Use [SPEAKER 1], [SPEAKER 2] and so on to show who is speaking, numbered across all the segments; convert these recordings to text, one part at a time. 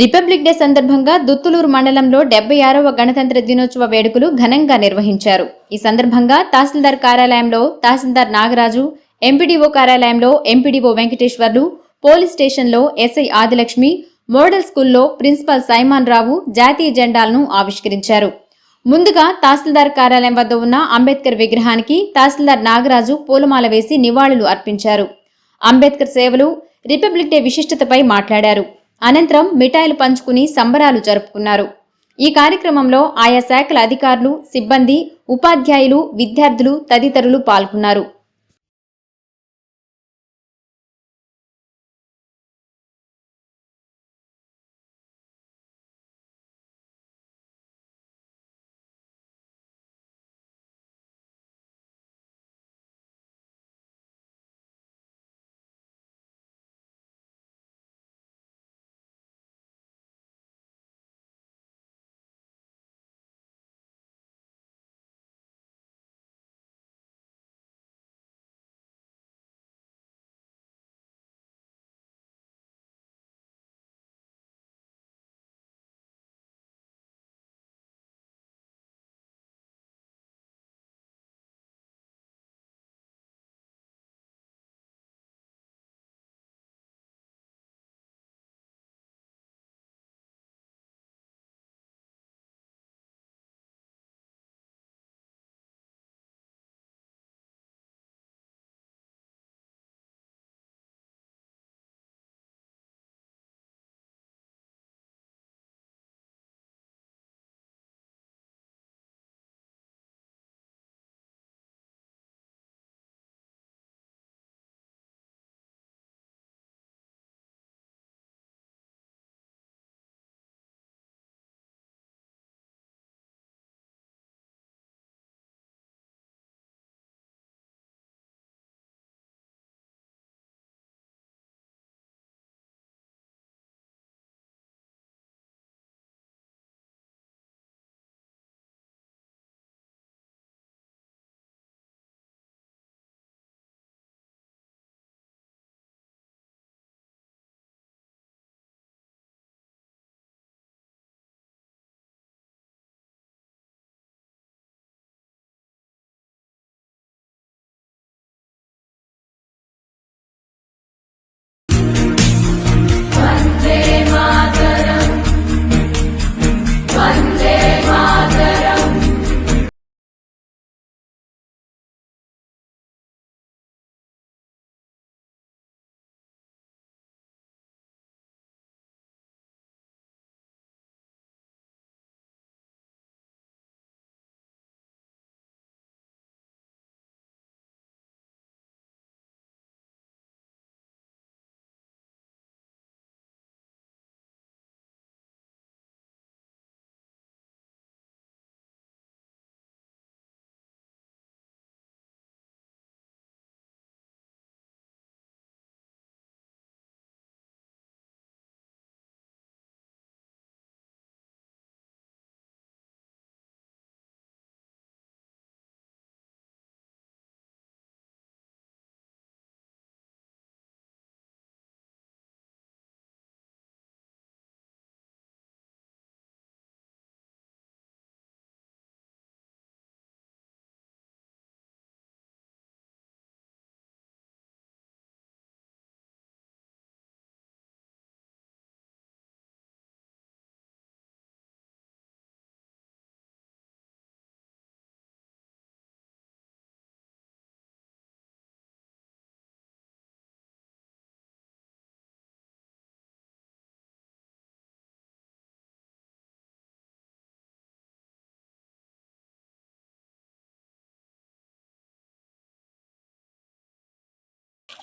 [SPEAKER 1] Republic day సందర్భంగా దుత్తులూరు మండలంలో డెబ్బై ఆరవ గణతంత్ర దినోత్సవ వేడుకలు ఘనంగా నిర్వహించారు. ఈ సందర్భంగా తహసీల్దార్ కార్యాలయంలో తహసీల్దార్ నాగరాజు ఎంపీడీఓ కార్యాలయంలో ఎంపీడీఓ వెంకటేశ్వర్లు పోలీస్ స్టేషన్లో ఎస్ఐ ఆదిలక్ష్మి మోడల్ స్కూల్లో ప్రిన్సిపల్ సైమాన్ రావు జాతీయ జెండాలను ఆవిష్కరించారు. ముందుగా తహసీల్దార్ కార్యాలయం వద్ద ఉన్న అంబేద్కర్ విగ్రహానికి తహసీల్దార్ నాగరాజు పూలమాల వేసి నివాళులు అర్పించారు. అంబేద్కర్ సేవలు రిపబ్లిక్ డే విశిష్టతపై మాట్లాడారు. అనంతరం మిఠాయిలు పంచుకుని సంబరాలు జరుపుకున్నారు. ఈ కార్యక్రమంలో ఆయా శాఖల అధికారులు సిబ్బంది ఉపాధ్యాయులు విద్యార్థులు తదితరులు పాల్గొన్నారు.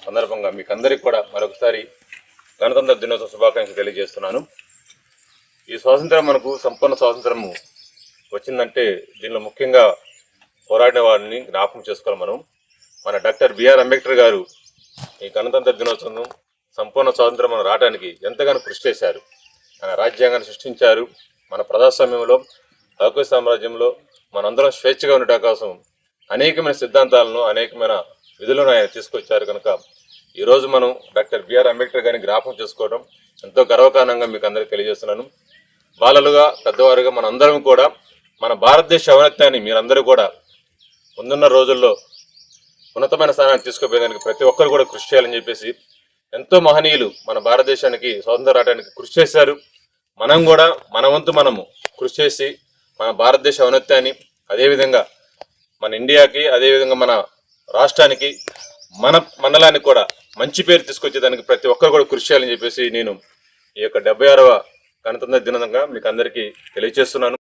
[SPEAKER 2] సందర్భంగా మీకు అందరికి కూడా మరొకసారి గణతంత్ర దినోత్సవ శుభాకాంక్షలు తెలియజేస్తున్నాను. ఈ స్వాతంత్రం మనకు సంపూర్ణ స్వాతంత్రము వచ్చిందంటే దీనిలో ముఖ్యంగా పోరాడిన వారిని జ్ఞాపకం చేసుకోవాలి మనం. మన డాక్టర్ బిఆర్ అంబేద్కర్ గారు ఈ గణతంత్ర దినోత్సవం సంపూర్ణ స్వాతంత్రం మనం రావడానికి ఎంతగానో కృషి చేశారు. ఆయన రాజ్యాంగాన్ని సృష్టించారు. మన ప్రజాస్వామ్యంలో హక్కు సామ్రాజ్యంలో మనందరం స్వేచ్ఛగా ఉండటం కోసం అనేకమైన సిద్ధాంతాలను అనేకమైన విధులను ఆయన తీసుకొచ్చారు కనుక ఈరోజు మనం డాక్టర్ బిఆర్ అంబేద్కర్ గారిని జ్ఞాపకం చేసుకోవడం ఎంతో గర్వకారణంగా మీకు అందరికీ తెలియజేస్తున్నాను. బాలలుగా పెద్దవారుగా మనందరం కూడా మన భారతదేశ అవనత్యాన్ని మీరందరూ కూడా ముందున్న రోజుల్లో ఉన్నతమైన స్థానాన్ని తీసుకుపోయేదానికి ప్రతి ఒక్కరు కూడా కృషి చేయాలని చెప్పేసి ఎంతో మహనీయులు మన భారతదేశానికి స్వాతంత్ర రావడానికి కృషి చేశారు. మనం కూడా మన వంతు మనము కృషి చేసి మన భారతదేశ ఔన్నత్యాన్ని అదేవిధంగా మన ఇండియాకి అదేవిధంగా మన రాష్ట్రానికి మన మండలానికి కూడా మంచి పేరు తీసుకొచ్చేదానికి ప్రతి ఒక్కరు కూడా కృషి చేయాలని చెప్పేసి నేను ఈ యొక్క డెబ్బై ఆరవ గణతంత్ర దినంగా మీకు అందరికీ తెలియజేస్తున్నాను.